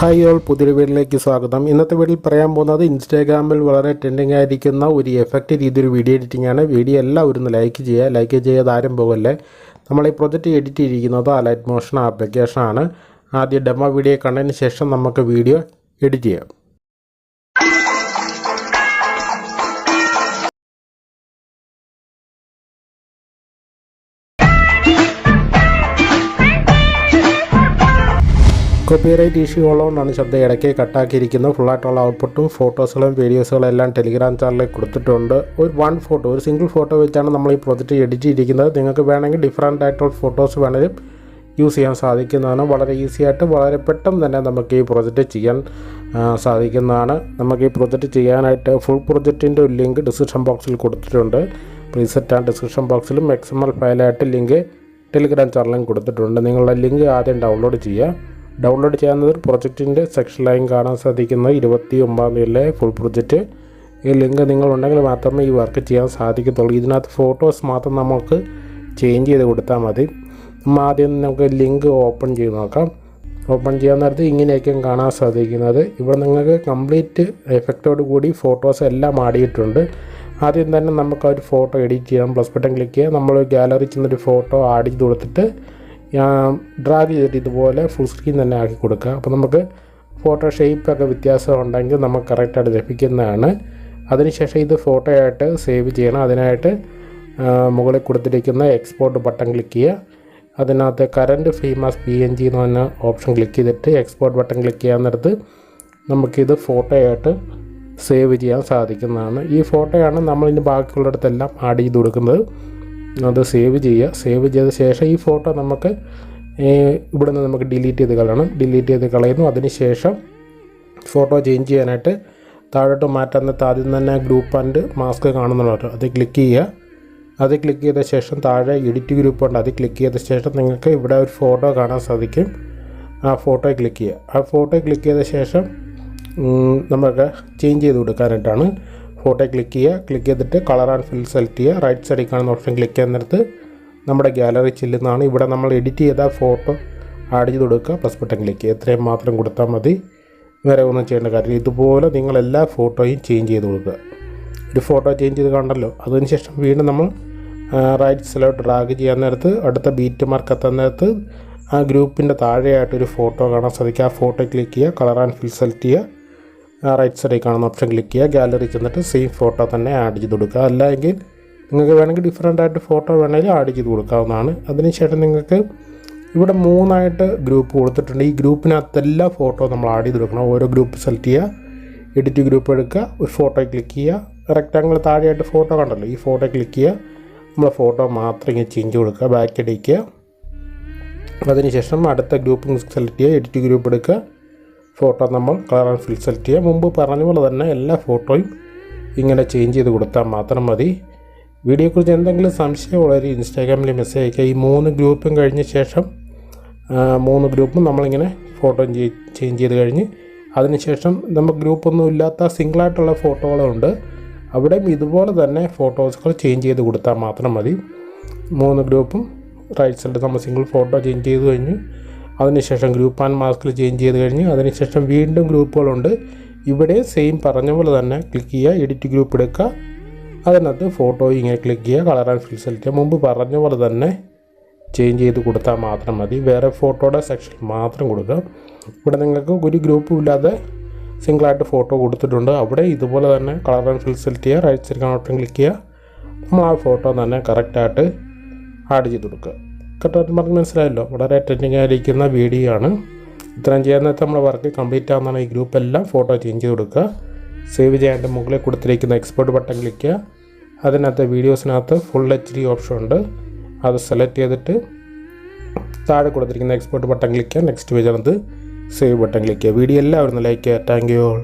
Hi all പുതിയൊരു വീഡിയോയിലേക്ക് സ്വാഗതം. ഇന്നത്തെ വീഡിയോയിൽ പറയാൻ പോകുന്നത് ഇൻസ്റ്റാഗ്രാമിൽ വളരെ ട്രെൻഡിങ് ആയിരിക്കുന്ന ഒരു എഫക്റ്റ് രീതിയിൽ വീഡിയോ എഡിറ്റിംഗ് ആണ്. വീഡിയോ എല്ലാവരും ലൈക്ക് ചെയ്യുക. ലൈക്ക് ചെയ്യാതെ ആരും പോകല്ലേ? നമ്മൾ ഈ പ്രൊജക്റ്റ് എഡിറ്റ് ചെയ്തിരിക്കുന്നത് അലൈറ്റ് മോഷൻ ആപ്ലിക്കേഷൻ ആണ്. ആദ്യം ഡെമോ വീഡിയോ കണ്ടതിന് ശേഷം നമുക്ക് വീഡിയോ എഡിറ്റ് ചെയ്യാം. കോപ്പിറൈറ്റ് ഇഷ്യൂ ഉള്ളതുകൊണ്ടാണ് ശബ്ദം ഇടയ്ക്ക് കട്ടാക്കിയിരിക്കുന്നത്. ഫുള്ളായിട്ടുള്ള ഔട്ട്പുട്ടും ഫോട്ടോസുകളും വീഡിയോസുകളും എല്ലാം ടെലിഗ്രാം ചാനലിൽ കൊടുത്തിട്ടുണ്ട്. ഒരു വൺ ഫോട്ടോ ഒരു സിംഗിൾ ഫോട്ടോ വെച്ചാണ് നമ്മൾ ഈ പ്രൊജക്റ്റ് എഡിറ്റ് ചെയ്തിരിക്കുന്നത്. നിങ്ങൾക്ക് വേണമെങ്കിൽ ഡിഫറെന്റ് ആയിട്ടുള്ള ഫോട്ടോസ് വേണമെങ്കിലും യൂസ് ചെയ്യാൻ സാധിക്കുന്നതാണ്. വളരെ ഈസി ആയിട്ട് വളരെ പെട്ടെന്ന് തന്നെ നമുക്ക് ഈ പ്രൊജക്റ്റ് ചെയ്യാൻ സാധിക്കുന്നതാണ്. നമുക്ക് ഈ പ്രൊജക്റ്റ് ചെയ്യാനായിട്ട് ഫുൾ പ്രൊജക്റ്റിന്റെ ഒരു ലിങ്ക് ഡിസ്ക്രിപ്ഷൻ ബോക്സിൽ കൊടുത്തിട്ടുണ്ട്. പ്രീസെറ്റ് ആ ഡിസ്ക്രിപ്ഷൻ ബോക്സിലും എക്സ് എം എൽ ഫയലായിട്ട് ലിങ്ക് ടെലിഗ്രാം ചാനലിലും കൊടുത്തിട്ടുണ്ട്. നിങ്ങളുടെ ലിങ്ക് ആദ്യം ഡൗൺലോഡ് ചെയ്യുക. ഡൗൺലോഡ് ചെയ്യാവുന്നത് പ്രൊജക്റ്റിന്റെ ലൈൻ കാണാൻ സാധിക്കുന്ന ഇരുപത്തി ഒമ്പതാം തീയതിയിലെ ഫുൾ പ്രൊജക്റ്റ് ഈ ലിങ്ക് നിങ്ങളുണ്ടെങ്കിൽ മാത്രമേ ഈ വർക്ക് ചെയ്യാൻ സാധിക്കത്തുള്ളൂ. ഇതിനകത്ത് ഫോട്ടോസ് മാത്രം നമുക്ക് ചേഞ്ച് ചെയ്ത് കൊടുത്താൽ മതി. നമ്മൾ ആദ്യം നമുക്ക് ലിങ്ക് ഓപ്പൺ ചെയ്ത് നോക്കാം. ഓപ്പൺ ചെയ്യാൻ നേരത്ത് ഇങ്ങനെയൊക്കെ കാണാൻ സാധിക്കുന്നത്. ഇവിടെ നിങ്ങൾക്ക് കംപ്ലീറ്റ് എഫക്റ്റോട് കൂടി ഫോട്ടോസ് എല്ലാം ആടിയിട്ടുണ്ട് ആദ്യം തന്നെ നമുക്ക് ആ ഒരു ഫോട്ടോ എഡിറ്റ് ചെയ്യാം. പ്ലസ് ബട്ടൺ ക്ലിക്ക് ചെയ്യാം. നമ്മൾ ഗാലറി ചെന്നൊരു ഫോട്ടോ ആഡ് ചെയ്ത് കൊടുത്തിട്ട് ഡ്രാഗ് ചെയ്തിട്ട് ഇതുപോലെ ഫുൾ സ്ക്രീൻ തന്നെ ആക്കി കൊടുക്കുക. അപ്പോൾ നമുക്ക് ഫോട്ടോ ഷേപ്പൊക്കെ വ്യത്യാസം ഉണ്ടെങ്കിൽ നമുക്ക് കറക്റ്റായിട്ട് ലഭിക്കുന്നതാണ്. അതിനുശേഷം ഇത് ഫോട്ടോ ആയിട്ട് സേവ് ചെയ്യണം. അതിനായിട്ട് മുകളിൽ കൊടുത്തിരിക്കുന്ന എക്സ്പോർട്ട് ബട്ടൺ ക്ലിക്ക് ചെയ്യുക. അതിനകത്ത് current frame as P N G എന്ന് പറഞ്ഞ ഓപ്ഷൻ ക്ലിക്ക് ചെയ്തിട്ട് എക്സ്പോർട്ട് ബട്ടൺ ക്ലിക്ക് ചെയ്യാൻ നേരത്ത് നമുക്കിത് ഫോട്ടോ ആയിട്ട് സേവ് ചെയ്യാൻ സാധിക്കുന്നതാണ്. ഈ ഫോട്ടോയാണ് നമ്മളിന് ബാക്കിയുള്ളിടത്തെല്ലാം ആഡ് ചെയ്ത് കൊടുക്കുന്നത്. അത് സേവ് ചെയ്യുക. സേവ് ചെയ്ത ശേഷം ഈ ഫോട്ടോ നമുക്ക് ഇവിടെ നിന്ന് നമുക്ക് ഡിലീറ്റ് ചെയ്ത് കളയണം. ഡിലീറ്റ് ചെയ്ത് കളയുന്നു. അതിനുശേഷം ഫോട്ടോ ചേഞ്ച് ചെയ്യാനായിട്ട് താഴോട്ട് മാറ്റാൻ ആദ്യം തന്നെ ഗ്രൂപ്പ് ആൻഡ് മാസ്ക് കാണുന്നുണ്ടല്ലോ അത് ക്ലിക്ക് ചെയ്യുക. അത് ക്ലിക്ക് ചെയ്ത ശേഷം താഴെ എഡിറ്റ് ഗ്രൂപ്പ് ഉണ്ട്. അത് ക്ലിക്ക് ചെയ്ത ശേഷം നിങ്ങൾക്ക് ഇവിടെ ഒരു ഫോട്ടോ കാണാൻ സാധിക്കും. ആ ഫോട്ടോ ക്ലിക്ക് ചെയ്യുക. ആ ഫോട്ടോ ക്ലിക്ക് ചെയ്ത ശേഷം നമുക്ക് ചേഞ്ച് ചെയ്ത് കൊടുക്കാനായിട്ടാണ് ഫോട്ടോ ക്ലിക്ക് ചെയ്യുക. ക്ലിക്ക് ചെയ്തിട്ട് കളർ ആൻഡ് ഫിൽ സെലക്ട് ചെയ്യുക. റൈറ്റ് സൈഡിൽ കാണുന്ന ഓപ്ഷൻ ക്ലിക്ക് ചെയ്യുന്നിടത്ത് നമ്മുടെ ഗാലറി ചെല്ലുന്നതാണ്. ഇവിടെ നമ്മൾ എഡിറ്റ് ചെയ്ത ഫോട്ടോ ആഡ് ചെയ്ത് കൊടുക്കുക. പ്ലസ് ബട്ടൺ ക്ലിക്ക് ചെയ്യുക. എത്രയും മാത്രം കൊടുത്താൽ മതി. വേറെ ഒന്നും ചെയ്യേണ്ട കാര്യമില്ല. ഇതുപോലെ നിങ്ങൾ എല്ലാ ഫോട്ടോയും ചേഞ്ച് ചെയ്ത് കൊടുക്കുക. ഒരു ഫോട്ടോ ചേഞ്ച് ചെയ്ത് കണ്ടല്ലോ. അതിനുശേഷം വീണ്ടും നമ്മൾ റൈറ്റ് സൈഡിലോട്ട് ഡ്രാഗ് ചെയ്യാൻ നേരത്ത് അടുത്ത ബീറ്റ് മാർക്ക് എത്താൻ നേരത്ത് ആ ഗ്രൂപ്പിന്റെ താഴെയായിട്ടൊരു ഫോട്ടോ കാണാൻ സാധിക്കും ആ ഫോട്ടോ ക്ലിക്ക് ചെയ്യുക. കളർ ആൻഡ് ഫിൽ സെലക്ട് ചെയ്യുക. റൈറ്റ് സൈഡിൽ കാണുന്ന ഓപ്ഷൻ ക്ലിക്ക് ചെയ്യുക. ഗാലറി ചെന്നിട്ട് സെയിം ഫോട്ടോ തന്നെ ആഡ് ചെയ്ത് കൊടുക്കുക. അല്ലെങ്കിൽ നിങ്ങൾക്ക് വേണമെങ്കിൽ ഡിഫറെന്റ് ആയിട്ട് ഫോട്ടോ വേണമെങ്കിൽ ആഡ് ചെയ്ത് കൊടുക്കാവുന്നതാണ്. അതിനുശേഷം നിങ്ങൾക്ക് ഇവിടെ മൂന്നായിട്ട് ഗ്രൂപ്പ് കൊടുത്തിട്ടുണ്ട്. ഈ ഗ്രൂപ്പിനകത്ത് എല്ലാ ഫോട്ടോ നമ്മൾ ആഡ് ചെയ്ത് കൊടുക്കണം. ഓരോ ഗ്രൂപ്പ് സെലക്ട് ചെയ്യുക. എഡിറ്റ് ഗ്രൂപ്പ് എടുക്കുക. ഒരു ഫോട്ടോ ക്ലിക്ക് ചെയ്യുക. റെക്റ്റാങ്കിൾ താഴെയായിട്ട് ഫോട്ടോ കണ്ടല്ലോ. ഈ ഫോട്ടോ ക്ലിക്ക് ചെയ്യുക. നമ്മൾ ഫോട്ടോ മാത്രം ഇങ്ങനെ ചേഞ്ച് കൊടുക്കുക. ബാക്ക് അടിക്കുക അതിനുശേഷം അടുത്ത ഗ്രൂപ്പ് സെലക്ട് ചെയ്യുക. എഡിറ്റ് ഗ്രൂപ്പ് എടുക്കുക. ഫോട്ടോ നമ്മൾ കളർ ആൻഡ് ഫിൽ സെലക്ട് ചെയ്യുക മുമ്പ് പറഞ്ഞ പോലെ തന്നെ എല്ലാ ഫോട്ടോയും ഇങ്ങനെ ചേഞ്ച് ചെയ്ത് കൊടുത്താൽ മാത്രം മതി. വീഡിയോയെക്കുറിച്ച് എന്തെങ്കിലും സംശയമുള്ളവർ ഇൻസ്റ്റാഗ്രാമിൽ മെസ്സേജ് അയക്കുക. ഈ മൂന്ന് ഗ്രൂപ്പും കഴിഞ്ഞ ശേഷം മൂന്ന് ഗ്രൂപ്പും നമ്മളിങ്ങനെ ഫോട്ടോ ചേഞ്ച് ചെയ്ത് കഴിഞ്ഞ് അതിനുശേഷം നമുക്ക് ഗ്രൂപ്പൊന്നും ഇല്ലാത്ത സിംഗിളായിട്ടുള്ള ഫോട്ടോകളുണ്ട്. അവിടെയും ഇതുപോലെ തന്നെ ഫോട്ടോസുകൾ ചേഞ്ച് ചെയ്ത് കൊടുത്താൽ മാത്രം മതി. മൂന്ന് ഗ്രൂപ്പും റൈറ്റ് സൈഡിൽ നമ്മൾ സിംഗിൾ ഫോട്ടോ ചേഞ്ച് ചെയ്ത് കഴിഞ്ഞ് അതിനുശേഷം ഗ്രൂപ്പ് ആൻഡ് മാസ്കിൽ ചേഞ്ച് ചെയ്ത് കഴിഞ്ഞ്. അതിനുശേഷം വീണ്ടും ഗ്രൂപ്പുകളുണ്ട്. ഇവിടെ സെയിം പറഞ്ഞ പോലെ തന്നെ ക്ലിക്ക് ചെയ്യുക എഡിറ്റ് ഗ്രൂപ്പ് എടുക്കുക. അതിനകത്ത് ഫോട്ടോ ഇങ്ങനെ ക്ലിക്ക് ചെയ്യുക കളർ ആൻഡ് ഫിൽ സെലക്ട് ചെയ്യുക. മുമ്പ് പറഞ്ഞ പോലെ തന്നെ ചേഞ്ച് ചെയ്ത് കൊടുത്താൽ മാത്രം മതി. വേറെ ഫോട്ടോയുടെ സെക്ഷൻ മാത്രം കൊടുക്കുക. ഇവിടെ നിങ്ങൾക്ക് ഒരു ഗ്രൂപ്പും ഇല്ലാതെ സിംഗിളായിട്ട് ഫോട്ടോ കൊടുത്തിട്ടുണ്ട്. അവിടെ ഇതുപോലെ തന്നെ കളർ ആൻഡ് ഫിൽ സെലക്ട് ചെയ്യുക റൈറ്റ് സൈഡ് കാണോട്ടും ക്ലിക്ക് ചെയ്യുക. നമ്മൾ ആ ഫോട്ടോ തന്നെ കറക്റ്റായിട്ട് ആഡ് ചെയ്ത് കൊടുക്കുക. പറഞ്ഞ് മനസ്സിലായല്ലോ. വളരെ ട്രെൻഡിങ് ആയിരിക്കുന്ന വീഡിയോ ആണ്. ഇത്രയും ചെയ്യാൻ നേരത്തെ നമ്മുടെ വർക്ക് കംപ്ലീറ്റ് ആവുന്നതാണ് ഈ ഗ്രൂപ്പ് എല്ലാം. ഫോട്ടോ ചേഞ്ച് ചെയ്ത് കൊടുക്കുക. സേവ് ചെയ്യാന്റെ മുകളിൽ കൊടുത്തിരിക്കുന്ന എക്സ്പോർട്ട് ബട്ടൺ ക്ലിക്ക്. ചെയ്യുക അതിനകത്ത് വീഡിയോസിനകത്ത് ഫുൾ എച്ച് ഡി ഓപ്ഷൻ ഉണ്ട്. അത് സെലക്ട് ചെയ്തിട്ട് താഴെ കൊടുത്തിരിക്കുന്ന എക്സ്പോർട്ട് ബട്ടൺ ക്ലിക്ക്. ചെയ്യുക നെക്സ്റ്റ് അത് സേവ് ബട്ടൺ ക്ലിക്ക്. ചെയ്യുക വീഡിയോ എല്ലാവരും ലൈക്ക് ചെയ്യുക. Thank you all